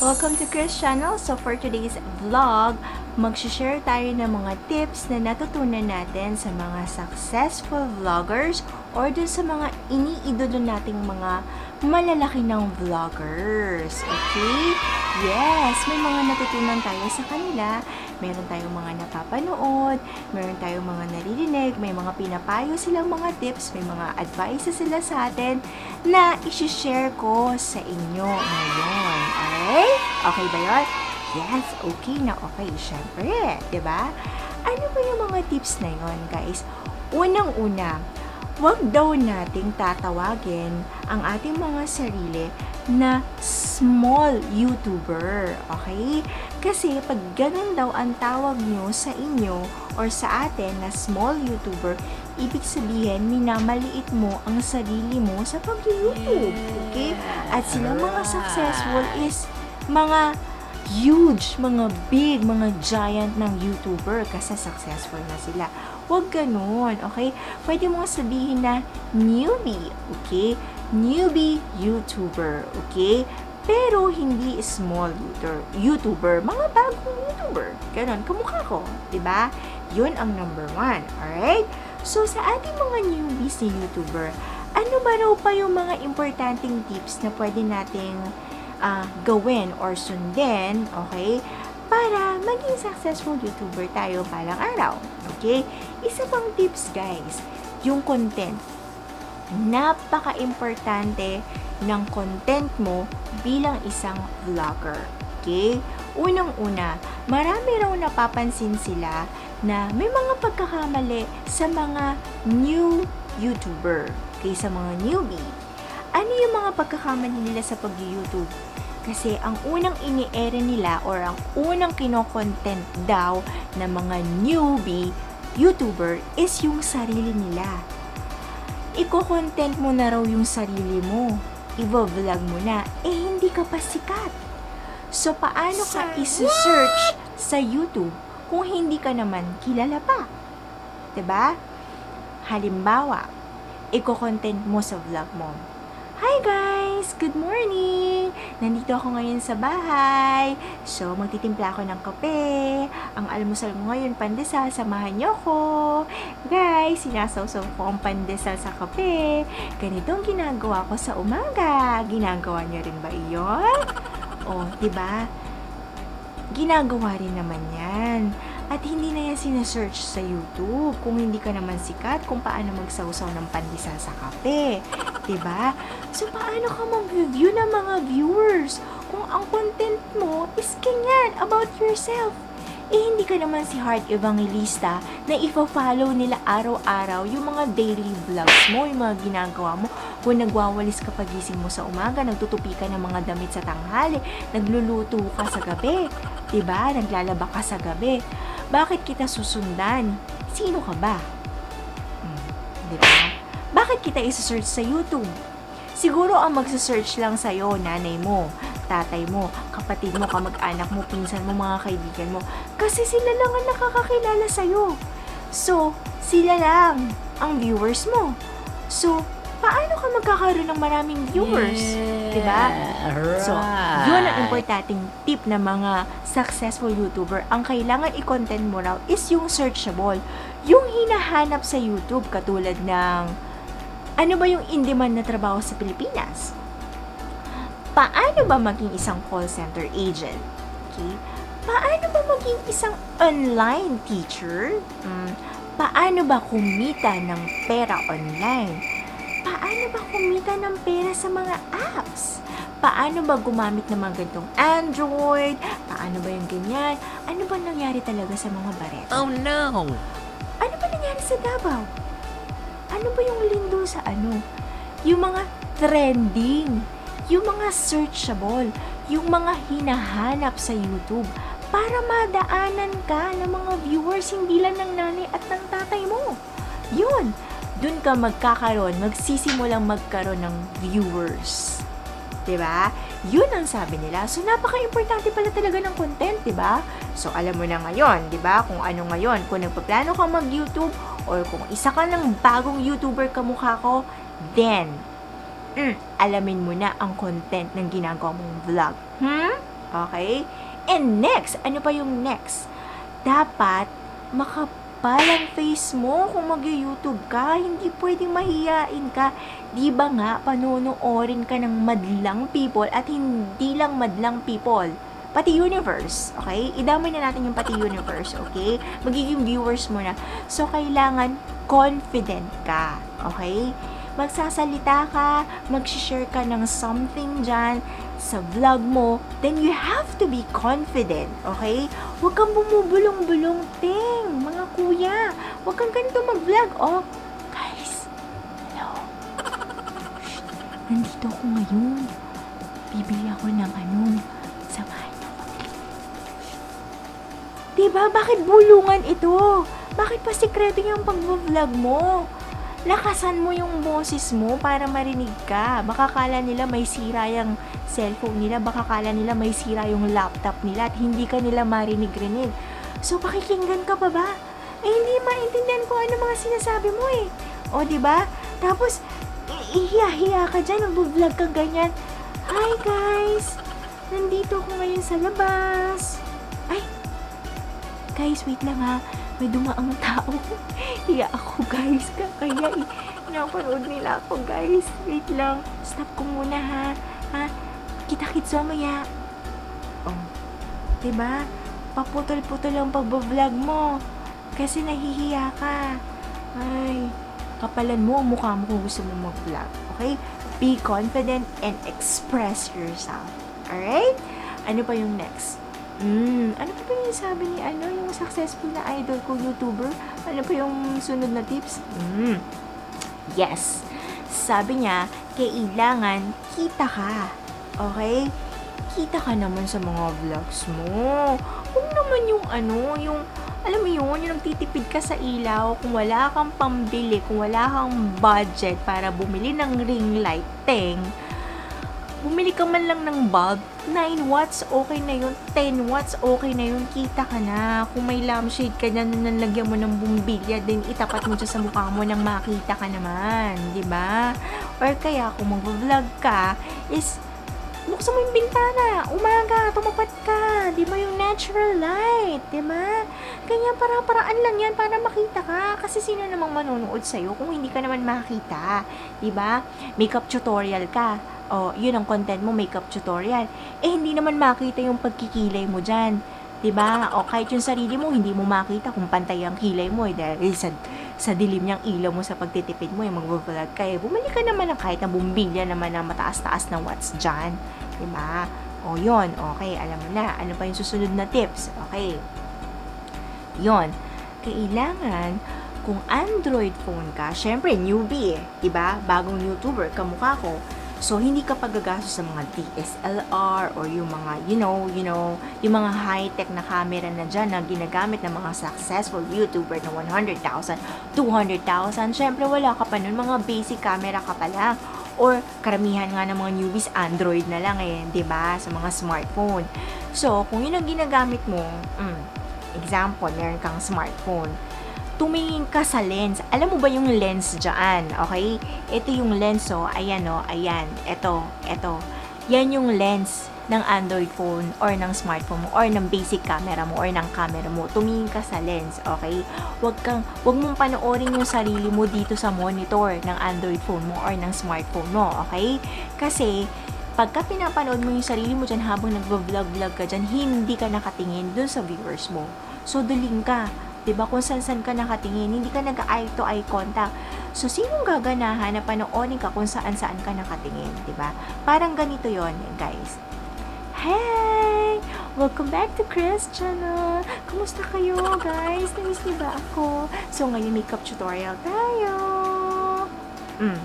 Welcome to Chris Channel. So for today's vlog, mag-share tayo ng mga tips na natutunan natin sa mga successful vloggers or dun sa mga iniidolo nating mga malalaki ng vloggers. Okay? Yes, may mga natutunan tayo sa kanila. Meron tayong mga napapanood, meron tayong mga naririnig, may mga pinapayo silang mga tips, may mga advices sila sa atin na isi-share ko sa inyo ngayon. Alright? Okay ba yun? Yes, okay na okay. Siyempre, ba? Ano ba yung mga tips na yon guys? Unang-una, wag daw nating tatawagin ang ating mga sarili na small YouTuber. Okay? Kasi pag ganun daw ang tawag nyo sa inyo or sa atin na small YouTuber, ibig sabihin, minamaliit mo ang sarili mo sa pag-YouTube. Okay? At sila mga successful is mga huge, mga big, mga giant ng YouTuber kasi successful na sila. Huwag ganun, okay? Pwede mo sabihin na newbie, okay? Newbie YouTuber, okay? Pero hindi small YouTuber, mga bagong YouTuber. Ganon, kamukha ko, ba? 'Yun ang number one, alright? So, sa ating mga newbies na YouTuber, ano ba raw pa yung mga importanteng tips na pwede nating ah, gawin or sundin, okay? Para maging successful YouTuber tayo balang araw, okay? Isa pang tips, guys, yung content. Napaka-importante ng content mo bilang isang vlogger, okay? Unang-una, marami raw napapansin sila na may mga pagkakamali sa mga new YouTuber, okay, sa mga newbie. Ano yung mga pagkakamali nila sa pag-YouTube? Kasi ang unang ini-ere nila or ang unang kinokontent daw ng mga newbie YouTuber is yung sarili nila. Iko-content mo na raw yung sarili mo. Ivo-vlog mo na. Eh, hindi ka pa sikat. So, paano ka isi-search sa YouTube kung hindi ka naman kilala pa? ba? Halimbawa, iko-content mo sa vlog mo. Hi guys! Good morning! Nandito ako ngayon sa bahay. So, magtitimpla ako ng kape. Ang almusal ko ngayon, pandesal. Samahan niyo ako. Guys, sinasawsaw ko ang pandesal sa kape. Ganito ang ginagawa ko sa umaga. Ginagawa niyo rin ba iyon? O, di ba? Ginagawa rin naman yan. At hindi na yan sinesearch sa YouTube kung hindi ka naman sikat kung paano magsawsaw ng pandesal sa kape. ba? So, paano ka mag-review ng mga viewers kung ang content mo is ganyan about yourself? Eh, hindi ka naman si Heart Evangelista na ifa-follow nila araw-araw yung mga daily vlogs mo, yung mga ginagawa mo. Kung nagwawalis ka pagising mo sa umaga, nagtutupi ka ng mga damit sa tanghali, nagluluto ka sa gabi, 'di ba? Naglalaba ka sa gabi. Bakit kita susundan? Sino ka ba? Hmm, 'di ba? Bakit kita isa-search sa YouTube? Siguro ang magsa-search lang sa'yo, nanay mo, tatay mo, kapatid mo, kamag-anak mo, pinsan mo, mga kaibigan mo. Kasi sila lang ang nakakakilala sa'yo. So, sila lang ang viewers mo. So, paano ka magkakaroon ng maraming viewers? Diba? So, yun ang importanteng tip ng mga successful YouTuber. Ang kailangan i-content mo raw is yung searchable. Yung hinahanap sa YouTube katulad ng ano ba yung in-demand na trabaho sa Pilipinas? Paano ba maging isang call center agent? Okay? Paano ba maging isang online teacher? Mm, paano ba kumita ng pera online? Paano ba kumita ng pera sa mga apps? Paano ba gumamit ng mga ganitong Android? Paano ba yung ganyan? Ano ba nangyari talaga sa mga baret? Oh no! Ano ba nangyari sa Davao? Ano ba yung lindo sa ano? Yung mga trending, yung mga searchable, yung mga hinahanap sa YouTube para madaanan ka ng mga viewers, hindi lang ng nanay at ng tatay mo. Yun, dun ka magkakaroon, magsisimulang magkaroon ng viewers. 'di ba? Yun ang sabi nila. So napaka-importante pala talaga ng content, 'di ba? So alam mo na ngayon, 'di ba? Kung ano ngayon, kung nagpaplano ka mag-YouTube or kung isa ka ng bagong YouTuber kamukha ko, then mm, alamin mo na ang content ng ginagawa mong vlog. Hmm? Okay? And next, ano pa yung next? Dapat makapal ang face mo kung mag-YouTube ka. Hindi pwedeng mahiyain ka. Di ba nga, panonoorin ka ng madlang people at hindi lang madlang people. Pati universe, okay? Idamay na natin yung pati universe, okay? Magiging viewers mo na. So, kailangan confident ka, okay? Magsasalita ka, mag-share ka ng something dyan sa vlog mo, then you have to be confident, okay? Huwag kang bumubulong-bulong, ting, mga kuya. Huwag kang ganito mag-vlog. Oh, guys, hello. Shh, nandito ako ngayon. Bibili ako ng ano, samahan niyo ako. Diba? Bakit bulungan ito? Bakit pa sikreto yung pag-vlog mo? Lakasan mo yung boses mo para marinig ka. Baka kala nila may sira yung cellphone nila, baka kala nila may sira yung laptop nila at hindi ka nila marinig-rinig. So, pakikinggan ka pa ba? Eh, hindi maintindihan ko ano mga sinasabi mo eh. O, di ba? Tapos, ihiya-hiya ka dyan, nag-vlog ka ganyan. Hi guys! Nandito ako ngayon sa labas. Ay, guys, wait lang ha. May dumaang tao. Hiya ako, guys. Kaya, eh, napanood nila ako, guys. Wait lang. Stop ko muna, ha. Ha? Kita-kits mamaya. Oh. Diba? Paputol-putol ang pag-vlog mo. Kasi nahihiya ka. Ay, kapalan mo ang mukha mo kung gusto mo mag-vlog. Okay? Be confident and express yourself. Alright? Ano pa yung next? Mm, ano pa ba yung sabi ni ano, yung successful na idol ko, YouTuber? Ano pa yung sunod na tips? Mm, yes. Sabi niya, kailangan kita ka. Okay? Kita ka naman sa mga vlogs mo. Kung naman yung ano, yung, alam mo yun, yung nagtitipid ka sa ilaw, kung wala kang pambili, kung wala kang budget para bumili ng ring light, teng, bumili ka man lang ng bulb, 9 watts, okay na yun. 10 watts, okay na yun. Kita ka na. Kung may lampshade ka dyan na nalagyan mo ng bumbilya, then itapat mo dyan sa mukha mo nang makita ka naman. 'di ba? Or kaya, kung mag-vlog ka, is buksan mo yung bintana. Umaga, tumapat ka. Di ba yung natural light? Di ba? Kanya para-paraan lang yan para makita ka. Kasi sino namang manonood sa'yo kung hindi ka naman makita? Di ba? Makeup tutorial ka. O, yun ang content mo, makeup tutorial. Eh, hindi naman makita yung pagkikilay mo dyan. 'di ba? O kahit yung sarili mo hindi mo makita kung pantay ang kilay mo eh, dahil sa sa dilim niyang ilaw mo sa pagtitipid mo, yung magvo-vlog ka eh. Bumili ka naman ng kahit na bumbilya naman na mataas-taas na watts dyan. 'Di ba? O yun, okay, alam mo na. Ano pa yung susunod na tips? Okay. Yon. Kailangan kung Android phone ka, syempre newbie eh, 'di ba? Bagong YouTuber kamukha ko. So, hindi ka pagagastos sa mga DSLR or yung mga, you know, you know, yung mga high-tech na camera na dyan na ginagamit ng mga successful YouTuber na 100,000, 200,000. Syempre, wala ka pa nun. Mga basic camera ka pa lang. Or, karamihan nga ng mga newbies, Android na lang eh, 'di ba Sa mga smartphone. So, kung yun ang ginagamit mo, mm, example, meron kang smartphone, tumingin ka sa lens. Alam mo ba yung lens dyan? Okay? Ito yung lens, oh. Ayan, oh. Ayan. Ito. Ito. Yan yung lens ng Android phone or ng smartphone mo or ng basic camera mo or ng camera mo. Tumingin ka sa lens, okay? Huwag kang, huwag mong panoorin yung sarili mo dito sa monitor ng Android phone mo or ng smartphone mo, okay? Kasi, pagka pinapanood mo yung sarili mo dyan habang nagvo-vlog-vlog ka dyan, hindi ka nakatingin dun sa viewers mo. So, duling ka 'di ba? Kung saan-saan ka nakatingin, hindi ka nag-eye to eye contact. So, sinong gaganahan na panoorin ka kung saan-saan ka nakatingin, 'di ba? Parang ganito 'yon, guys. Hey! Welcome back to Chris Channel! Kumusta kayo, guys? Namiss niyo ba ako? So, ngayon makeup tutorial tayo! Mm,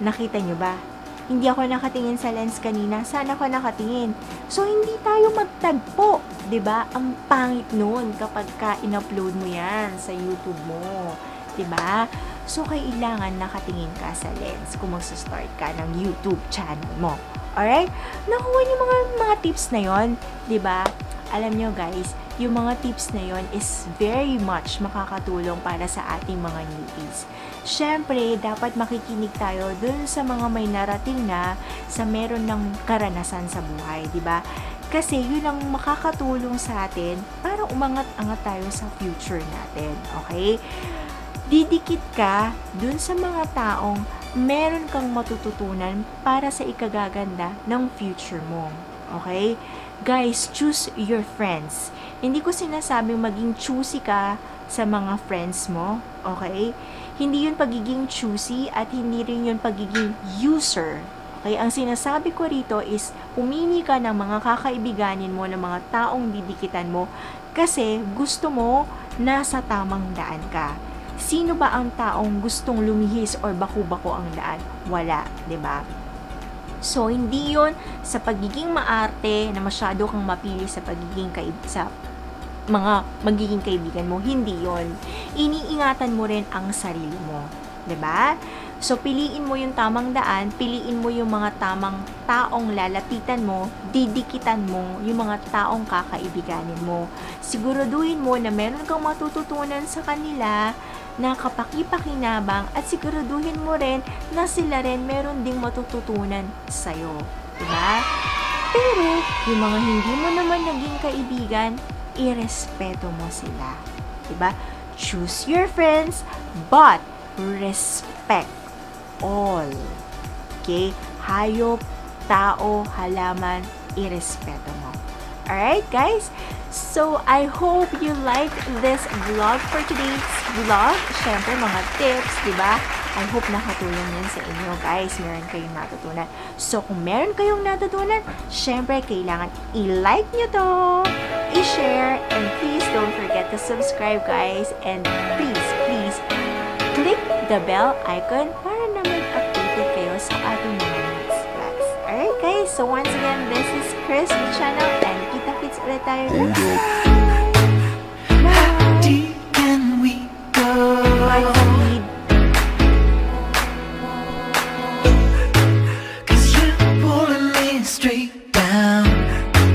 nakita niyo ba? Hindi ako nakatingin sa lens kanina. Sana ako nakatingin. So, hindi tayo magtagpo. ba Ang pangit nun kapag ka in-upload mo yan sa YouTube mo. ba So, kailangan nakatingin ka sa lens kung magsa-start ka ng YouTube channel mo. Alright? Nakuha niyo mga, mga tips na yon 'di ba Alam nyo guys, yung mga tips na yon is very much makakatulong para sa ating mga newbies. Siyempre, dapat makikinig tayo dun sa mga may narating na sa meron ng karanasan sa buhay, di ba? Kasi yun ang makakatulong sa atin para umangat-angat tayo sa future natin. Okay? Didikit ka dun sa mga taong meron kang matututunan para sa ikagaganda ng future mo. Okay? Guys, choose your friends. Hindi ko sinasabing maging choosy ka sa mga friends mo. Okay? Hindi yun pagiging choosy at hindi rin yun pagiging user. Okay, ang sinasabi ko rito is pumili ka ng mga kakaibiganin mo, ng mga taong didikitan mo kasi gusto mo nasa tamang daan ka. Sino ba ang taong gustong lumihis or baku-bako ang daan? Wala, 'di ba? So, hindi yon sa pagiging maarte na masyado kang mapili sa pagiging kaib- sa mga magiging kaibigan mo. Hindi yon Iniingatan mo rin ang sarili mo. 'di ba? So, piliin mo yung tamang daan, piliin mo yung mga tamang taong lalapitan mo, didikitan mo yung mga taong kakaibiganin mo. Siguraduhin mo na meron kang matututunan sa kanila na kapakipakinabang at siguraduhin mo rin na sila rin meron ding matututunan sa'yo. Diba? Pero, yung mga hindi mo naman naging kaibigan, irespeto mo sila. Diba? Choose your friends, but respect all. Okay? Hayop, tao, halaman, irespeto mo. Alright, guys? So, I hope you liked this vlog for today's vlog. Siyempre, mga tips, di ba? I hope nakatulong yan sa inyo, guys. Meron kayong natutunan. So, kung meron kayong natutunan, syempre, kailangan i-like nyo to, i-share, and please don't forget to subscribe, guys. And please, please, click the bell icon para naman updated kayo sa ating So once again, this is Chris, the channel, and kita-kits ulit tayo. Bye!